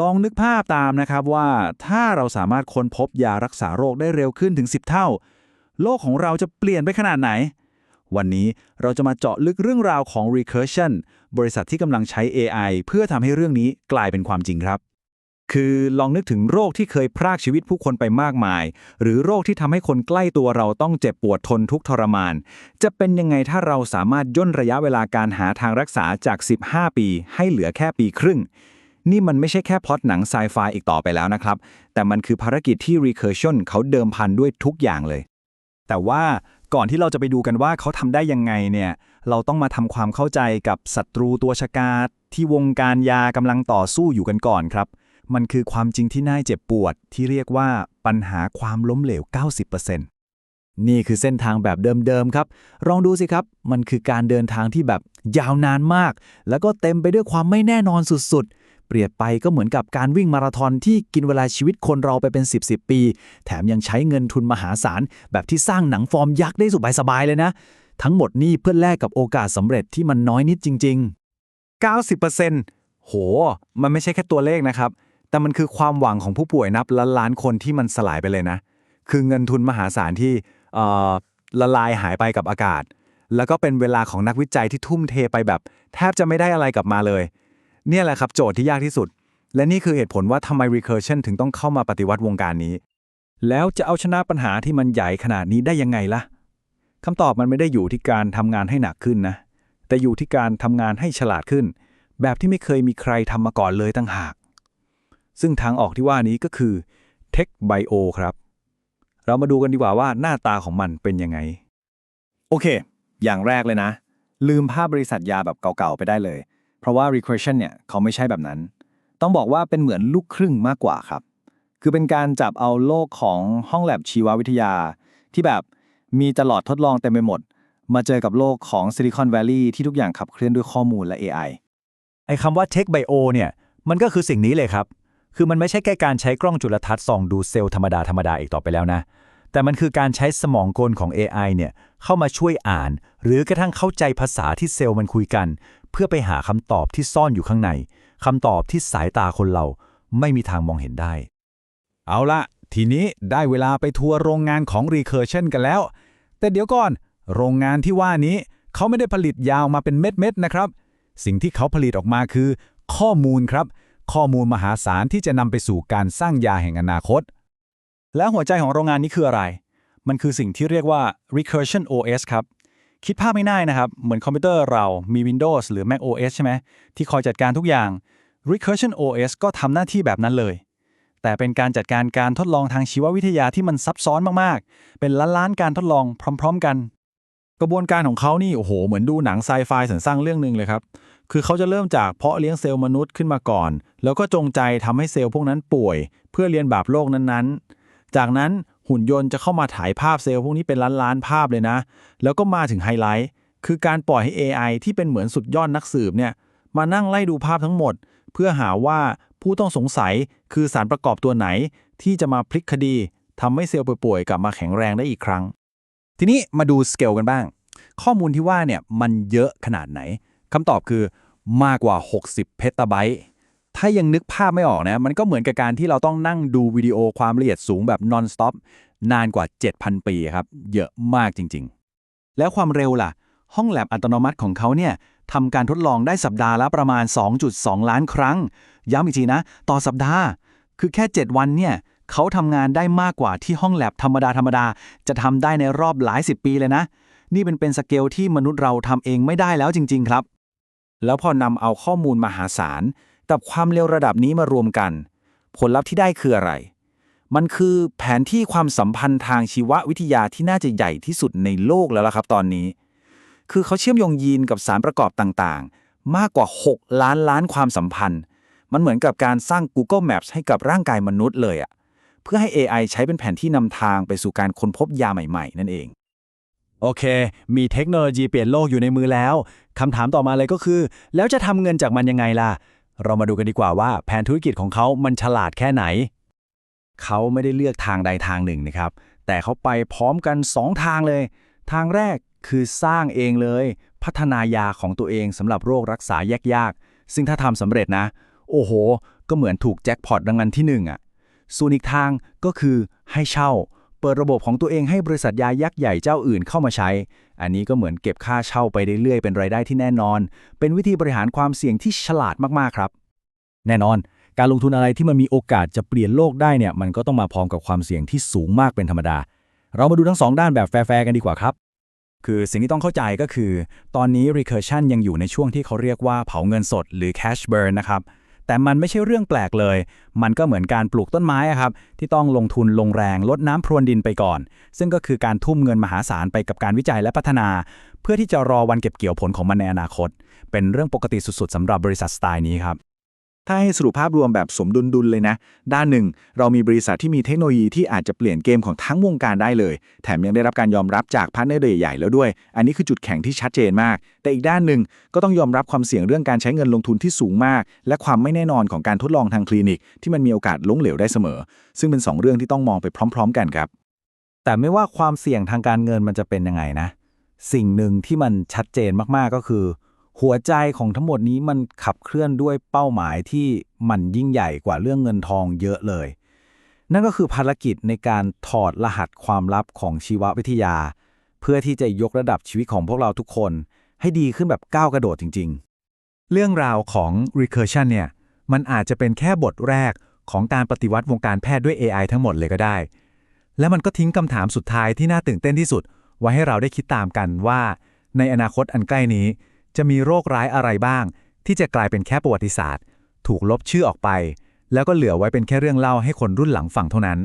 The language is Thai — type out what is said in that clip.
ลองนึกภาพตามนะครับว่าถ้าเราสามารถค้นพบยารักษาโรคได้เร็วขึ้นถึง 10 เท่า โลกของเราจะเปลี่ยนไปขนาดไหน วันนี้เราจะมาเจาะลึกเรื่องราวของ Recursion บริษัทที่กำลังใช้ AI เพื่อทำให้เรื่องนี้กลายเป็นความจริงครับ คือลองนึกถึงโรคที่เคยพรากชีวิตผู้คนไปมากมาย หรือโรคที่ทำให้คนใกล้ตัวเราต้องเจ็บปวดทนทุกทรมาน จะเป็นยังไงถ้าเราสามารถย่นระยะเวลาการหาทางรักษาจาก 15 ปี ให้เหลือแค่ปีครึ่ง นี่มันไม่ใช่แค่พล็อตหนังไซไฟอีกต่อไปแล้วนะครับ แต่มันคือภารกิจที่ Recursion เขาเดิมพันด้วยทุกอย่างเลย แต่ว่าก่อนที่เราจะไปดูกันว่าเขาทำได้ยังไงเนี่ย เราต้องมาทำความเข้าใจกับศัตรูตัวชะกาจที่วงการยากำลังต่อสู้อยู่กันก่อนครับ มันคือความจริงที่น่าเจ็บปวดที่เรียกว่าปัญหาความล้มเหลว 90%นี่คือเส้นทางแบบเดิมๆครับ ลองดูสิครับ มันคือการเดินทางที่แบบยาวนานมาก แล้วก็เต็มไปด้วยความไม่แน่นอนสุดๆ เปรียบไปก็เหมือนกับการวิ่งมาราธอนที่กินเวลาชีวิตคนเราไปเป็น 10 10ปี แถมยังใช้เงินทุนมหาศาล แบบที่สร้างหนังฟอร์มยักษ์ได้สบายๆเลยนะ ทั้งหมดนี่เพื่อแลกกับโอกาสสำเร็จที่มันน้อยนิดจริง ๆ 90%โห มันไม่ใช่แค่ตัวเลขนะครับ แต่มันคือความหวังของผู้ป่วยนับล้านล้านคนที่มันสลายไปเลยนะ คือเงินทุนมหาศาลที่ละลายหายไปกับอากาศ แล้วก็เป็นเวลาของนักวิจัยที่ทุ่มเทไปแบบ แทบจะไม่ได้อะไรกลับมาเลย เนี่ยแหละครับโจทย์ที่ยากที่สุด และนี่คือเหตุผลว่าทำไม Recursion ถึงต้องเข้ามาปฏิวัติวงการนี้ แล้วจะเอาชนะปัญหาที่มันใหญ่ขนาดนี้ได้ยังไงล่ะคำตอบมันไม่ได้อยู่ที่การทำงานให้หนักขึ้นนะ แต่อยู่ที่การทำงานให้ฉลาดขึ้น แบบที่ไม่เคยมีใครทำมาก่อนเลยตั้งหาก ซึ่งทางออกที่ว่านี้ก็คือ Tech Bio ครับ เรามาดูกันดีกว่าว่าหน้าตาของมันเป็นยังไง โอเค อย่างแรกเลยนะ ลืมภาพบริษัทยาแบบเก่าๆไปได้เลย เพราะว่า Recursion เนี่ยเขาไม่ใช่แบบนั้น ต้องบอกว่าเป็นเหมือนลูกครึ่งมากกว่าครับ คือเป็นการจับเอาโลกของห้องแลบชีววิทยา ที่แบบมีตลอดทดลองเต็มไปหมด มาเจอกับโลกของ Silicon Valley ที่ทุกอย่างขับเคลื่อนด้วยข้อมูลและ AI ไอ้คำว่า Tech Bio เนี่ยมันก็คือสิ่งนี้เลยครับ คือมันไม่ใช่แค่การใช้กล้องจุลทรรศน์ส่องดูเซลล์ธรรมดาธรรมดาอีกต่อไปแล้วนะ แต่มันคือการใช้สมองกลของ AI เนี่ยเข้ามาช่วยอ่าน หรือกระทั่งเข้าใจภาษาที่เซลล์มันคุยกัน เพื่อไปหาคำตอบที่ซ่อนอยู่ข้างในคำตอบที่สายตาคนเราไม่มีทางมองเห็นได้ เอาละทีนี้ได้เวลาไปทัวร์โรงงานของ Recursion กันแล้ว แต่เดี๋ยวก่อน โรงงานที่ว่านี้ เขาไม่ได้ผลิตยาวมาเป็นเม็ดๆนะครับ สิ่งที่เขาผลิตออกมาคือ ข้อมูลครับ ข้อมูลมหาศาลที่จะนำไปสู่การสร้างยาแห่งอนาคต แล้วหัวใจของโรงงานนี้คืออะไร มันคือสิ่งที่เรียกว่า recursion OS ครับ คิดภาพไม่ง่ายนะครับ เหมือนคอมพิวเตอร์เรามี Windows หรือ Mac OS ใช่ไหมที่คอยจัดการทุกอย่าง recursion OS ก็ทำหน้าที่แบบนั้นเลย แต่เป็นการจัดการการทดลองทางชีววิทยาที่มันซับซ้อนมากๆ เป็นล้านๆการทดลองพร้อม ๆ กัน กระบวนการของเขานี่โอ้โห เหมือนดูหนังไซไฟสรรสร้างเรื่องหนึ่งเลยครับ คือเขาจะเริ่มจากเพาะเลี้ยงเซลล์มนุษย์ขึ้นมาก่อน แล้วก็จงใจทำให้เซลล์พวกนั้นป่วย เพื่อเรียนแบบโรคนั้นๆ จากนั้น หุ่นยนต์จะเข้ามาถ่ายภาพเซลล์พวกนี้เป็นล้านๆภาพเลยนะ แล้วก็มาถึงไฮไลท์ คือการปล่อยให้ AI ที่เป็นเหมือนสุดยอดนักสืบเนี่ย มานั่งไล่ดูภาพทั้งหมด เพื่อหาว่าผู้ต้องสงสัยคือสารประกอบตัวไหน ที่จะมาพลิกคดีทำให้เซลล์ป่วยๆกลับมาแข็งแรงได้อีกครั้ง ทีนี้มาดูสเกลกันบ้าง ข้อมูลที่ว่าเนี่ยมันเยอะขนาดไหนคำตอบคือมากกว่า 60 เพตาไบต์ ถ้ายังนึกภาพไม่ออกนะ มันก็เหมือนกับการที่เราต้องนั่งดูวิดีโอความละเอียดสูงแบบ non stop นานกว่า 7,000 ปีครับ เยอะมากจริง ๆ แล้วความเร็วล่ะ ห้องแลบอัตโนมัติของเขาเนี่ยทำการทดลองได้สัปดาห์ละประมาณ 2.2 ล้านครั้ง ย้ำอีกทีนะ ต่อสัปดาห์ คือแค่ 7 วันเนี่ยเขาทำงานได้มากกว่าที่ห้องแลบธรรมดาธรรมดาจะทำได้ในรอบหลายสิบปีเลยนะ นี่เป็นเป็นสเกลที่มนุษย์เราทำเองไม่ได้แล้วจริง ๆ ครับ แล้วพอนำเอาข้อมูลมหาศาล กับความเร็วระดับนี้มารวมกัน ผลลัพธ์ที่ได้คืออะไร มันคือแผนที่ความสัมพันธ์ทางชีววิทยาที่น่าจะใหญ่ที่สุดในโลกแล้วล่ะครับตอนนี้ คือเขาเชื่อมโยงยีนกับสารประกอบต่างๆ มากกว่า 6 ล้านล้านความสัมพันธ์ มันเหมือนกับการสร้าง Google Maps ให้กับร่างกายมนุษย์เลยอะเพื่อให้ AI ใช้เป็นแผนที่นำทางไปสู่การค้นพบยาใหม่ๆ นั่นเองโอเค มีเทคโนโลยีเปลี่ยนโลกอยู่ในมือแล้ว คำถามต่อมาเลยก็คือ แล้วจะทำเงินจากมันยังไงล่ะ เรามาดูกันดีกว่าว่าแผนธุรกิจของเขามันฉลาดแค่ไหน เขาไม่ได้เลือกทางใดทางหนึ่งนะครับ แต่เขาไปพร้อมกัน 2 ทางเลย ทางแรกคือสร้างเองเลย พัฒนายาของตัวเองสำหรับโรครักษายากๆ ซึ่งถ้าทำสำเร็จนะ โอ้โห ก็เหมือนถูกแจ็คพอตรางวัลที่หนึ่งอะส่วนอีกทางก็คือให้เช่า เปิดระบบของตัวเองให้บริษัทยายักษ์ใหญ่เจ้าอื่นเข้ามาใช้ อันนี้ก็เหมือนเก็บค่าเช่าไปเรื่อยๆ เป็นรายได้ที่แน่นอน เป็นวิธีบริหารความเสี่ยงที่ฉลาดมากๆครับ แน่นอน การลงทุนอะไรที่มันมีโอกาสจะเปลี่ยนโลกได้เนี่ย มันก็ต้องมาพร้อมกับความเสี่ยงที่สูงมากเป็นธรรมดา เรามาดูทั้งสองด้านแบบแฟร์ๆกันดีกว่าครับ คือสิ่งที่ต้องเข้าใจก็คือ ตอนนี้ recursion ยังอยู่ในช่วงที่เขาเรียกว่าเผาเงินสด หรือ cash burn นะครับ แต่มันไม่ใช่เรื่องแปลกเลย มันก็เหมือนการปลูกต้นไม้ครับ ที่ต้องลงทุนลงแรงลดน้ำพรวนดินไปก่อน ซึ่งก็คือการทุ่มเงินมหาศาลไปกับการวิจัยและพัฒนา เพื่อที่จะรอวันเก็บเกี่ยวผลของมันในอนาคต เป็นเรื่องปกติสุดๆสำหรับบริษัทสไตล์นี้ครับ ถ้าให้สรุปภาพรวมแบบสมดุลดุลเลยนะ ด้านหนึ่ง เรามีบริษัทที่มีเทคโนโลยีที่อาจจะเปลี่ยนเกมของทั้งวงการได้เลย แถมยังได้รับการยอมรับจากพาร์ทเนอร์ใหญ่ๆแล้วด้วย อันนี้คือจุดแข็งที่ชัดเจนมาก แต่อีกด้านหนึ่งก็ต้องยอมรับความเสี่ยงเรื่องการใช้เงินลงทุนที่สูงมาก และความไม่แน่นอนของการทดลองทางคลินิก ที่มันมีโอกาสล้มเหลวได้เสมอ ซึ่งเป็นสองเรื่องที่ต้องมองไปพร้อม ๆ กันครับ แต่ไม่ว่าความเสี่ยงทางการเงินมันจะเป็นยังไงนะ สิ่งหนึ่งที่มันชัดเจนมากๆก็คือ หัวใจของทั้งหมดนี้มันขับเคลื่อนด้วยเป้าหมายที่มันยิ่งใหญ่กว่าเรื่องเงินทองเยอะเลย นั่นก็คือภารกิจในการถอดรหัสความลับของชีววิทยา เพื่อที่จะยกระดับชีวิตของพวกเราทุกคน ให้ดีขึ้นแบบก้าวกระโดดจริง ๆ เรื่องราวของ recursion เนี่ยมันอาจจะเป็นแค่บทแรกของการปฏิวัติวงการแพทย์ด้วย AI ทั้งหมดเลยก็ได้ และมันก็ทิ้งคำถามสุดท้ายที่น่าตื่นเต้นที่สุด ไว้ให้เราได้คิดตามกันว่า ในอนาคตอันใกล้นี้ จะมีโรคร้ายอะไรบ้าง ที่จะกลายเป็นแค่ประวัติศาสตร์ ถูกลบชื่อออกไป แล้วก็เหลือไว้เป็นแค่เรื่องเล่าให้คนรุ่นหลังฟังเท่านั้น